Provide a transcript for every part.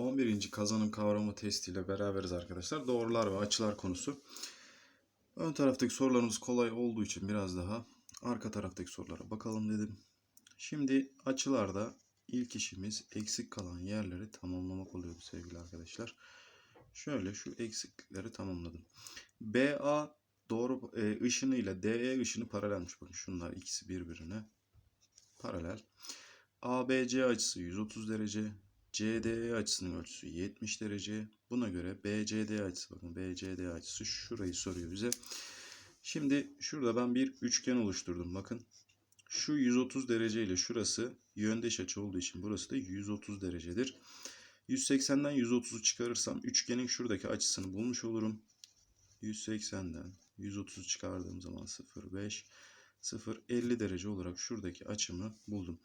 11. kazanım kavramı testiyle beraberiz arkadaşlar. Doğrular ve açılar konusu. Ön taraftaki sorularımız kolay olduğu için biraz daha arka taraftaki sorulara bakalım dedim. Şimdi açılarda ilk işimiz eksik kalan yerleri tamamlamak oluyordu sevgili arkadaşlar. Şöyle şu eksiklikleri tamamladım. BA doğru e, ışını ile DE ışını paralelmiş. Bakın şunlar ikisi birbirine paralel. ABC açısı 130 derece. CDE açısının ölçüsü 70 derece. Buna göre BCD açısı bakın BCD açısı şurayı soruyor bize. Şimdi şurada ben bir üçgen oluşturdum. Bakın şu 130 derece ile şurası yöndeş açı olduğu için burası da 130 derecedir. 180'den 130'u çıkarırsam üçgenin şuradaki açısını bulmuş olurum. 180'den 130 çıkardığım zaman 0,5 0 50 derece olarak şuradaki açımı buldum.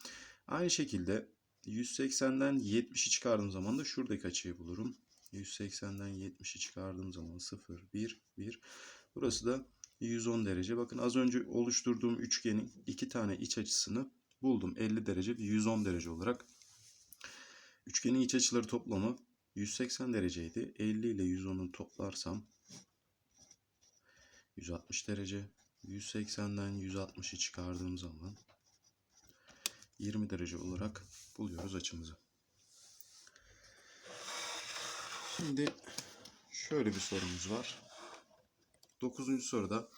Aynı şekilde 180'den 70'i çıkardığım zaman da şuradaki açıyı bulurum. 180'den 70'i çıkardığım zaman 0 1 1 burası da 110 derece. Bakın az önce oluşturduğum üçgenin iki tane iç açısını buldum. 50 derece ve 110 derece olarak. Üçgenin iç açıları toplamı 180 dereceydi. 50 ile 110'u toplarsam 160 derece. 180'den 160'ı çıkardığım zaman 20 derece olarak buluyoruz açımızı. Şimdi şöyle bir sorumuz var. 9. soruda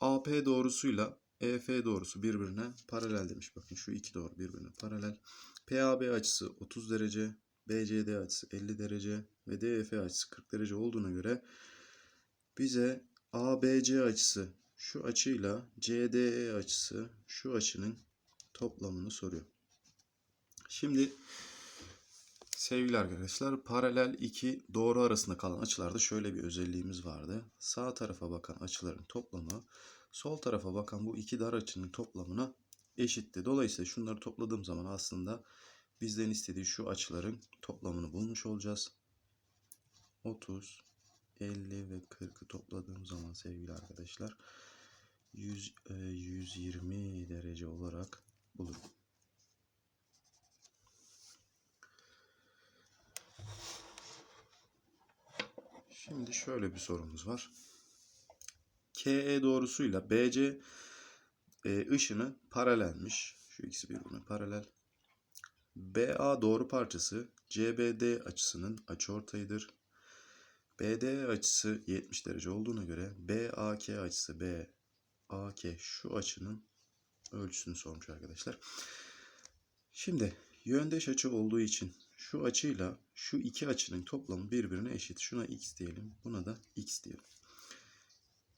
AP doğrusuyla EF doğrusu birbirine paralel demiş. Bakın şu iki doğru birbirine paralel. PAB açısı 30 derece, BCD açısı 50 derece ve DEF açısı 40 derece olduğuna göre bize ABC açısı şu açıyla CDE açısı şu açının toplamını soruyor. Şimdi sevgili arkadaşlar paralel iki doğru arasında kalan açılarda şöyle bir özelliğimiz vardı. Sağ tarafa bakan açıların toplamı sol tarafa bakan bu iki dar açının toplamına eşitti. Dolayısıyla şunları topladığım zaman aslında bizden istediği şu açıların toplamını bulmuş olacağız. 30, 50 ve 40'ı topladığım zaman sevgili arkadaşlar 100, 120 derece olarak bulurum. Şimdi şöyle bir sorumuz var. KE doğrusuyla BC e, ışını paralelmiş. Şu ikisi birbirine paralel. BA doğru parçası CBD açısının açıortayıdır. BD açısı 70 derece olduğuna göre BAK açısı BAK şu açının ölçüsünü sormuş arkadaşlar. Şimdi yöndeş açı olduğu için şu açıyla şu iki açının toplamı birbirine eşit. Şuna x diyelim. Buna da x diyelim.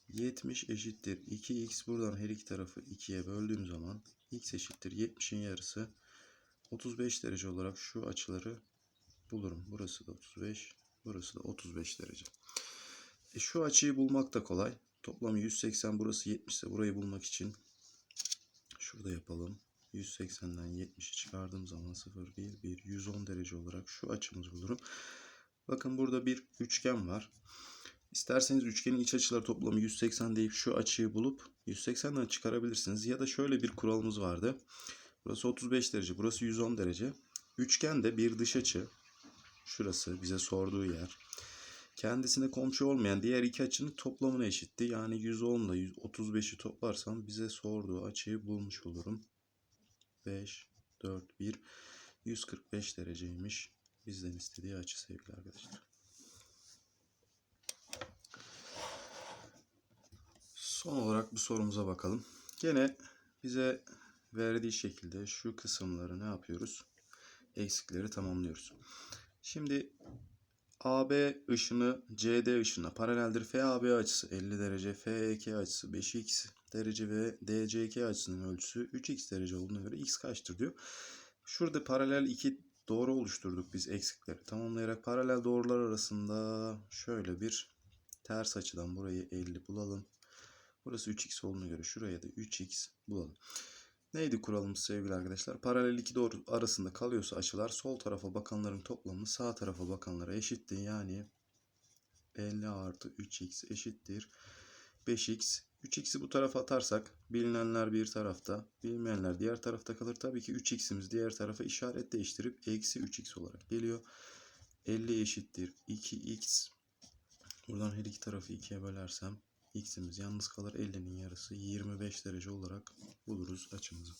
70 eşittir 2x. Buradan her iki tarafı 2'ye böldüğüm zaman x eşittir 70'in yarısı. 35 derece olarak şu açıları bulurum. Burası da 35. Burası da 35 derece. E şu açıyı bulmak da kolay. Toplamı 180 burası 70 ise burayı bulmak için şurada yapalım. 180'den 70'i çıkardığım zaman 0, 1, 1, 110 derece olarak şu açımızı bulurum. Bakın burada bir üçgen var. İsterseniz üçgenin iç açıları toplamı 180 deyip şu açıyı bulup 180'den çıkarabilirsiniz. Ya da şöyle bir kuralımız vardı. Burası 35 derece, burası 110 derece. Üçgende bir dış açı, şurası bize sorduğu yer. Kendisine komşu olmayan diğer iki açının toplamına eşitti. Yani 110 ile 135'i toplarsam bize sorduğu açıyı bulmuş olurum. 5, 4, 1, 145 dereceymiş. Bizden istediği açı sevgili arkadaşlar. Son olarak bu sorumuza bakalım. Gene bize verdiği şekilde şu kısımları ne yapıyoruz? Eksikleri tamamlıyoruz. Şimdi AB ışını CD ışınına paraleldir. FAB açısı 50 derece, FEK açısı 5x derece ve DCK açısının ölçüsü 3x derece olduğuna göre x kaçtır diyor. Şurada paralel iki doğru oluşturduk biz eksikleri tamamlayarak paralel doğrular arasında şöyle bir ters açıdan burayı 50 bulalım. Burası 3x olduğuna göre şuraya da 3x bulalım. Neydi kuralımız sevgili arkadaşlar? Paralel iki doğru arasında kalıyorsa açılar sol tarafa bakanların toplamı sağ tarafa bakanlara eşittir. Yani 50 artı 3x eşittir 5x. 3x'i bu tarafa atarsak bilinenler bir tarafta, bilmeyenler diğer tarafta kalır. Tabii ki 3x'imiz diğer tarafa işaret değiştirip eksi 3x olarak geliyor. 50 eşittir 2x. Buradan her iki tarafı 2'ye bölersem x'imiz yalnız kalır. 50'nin yarısı 25 derece olarak buluruz açımızı.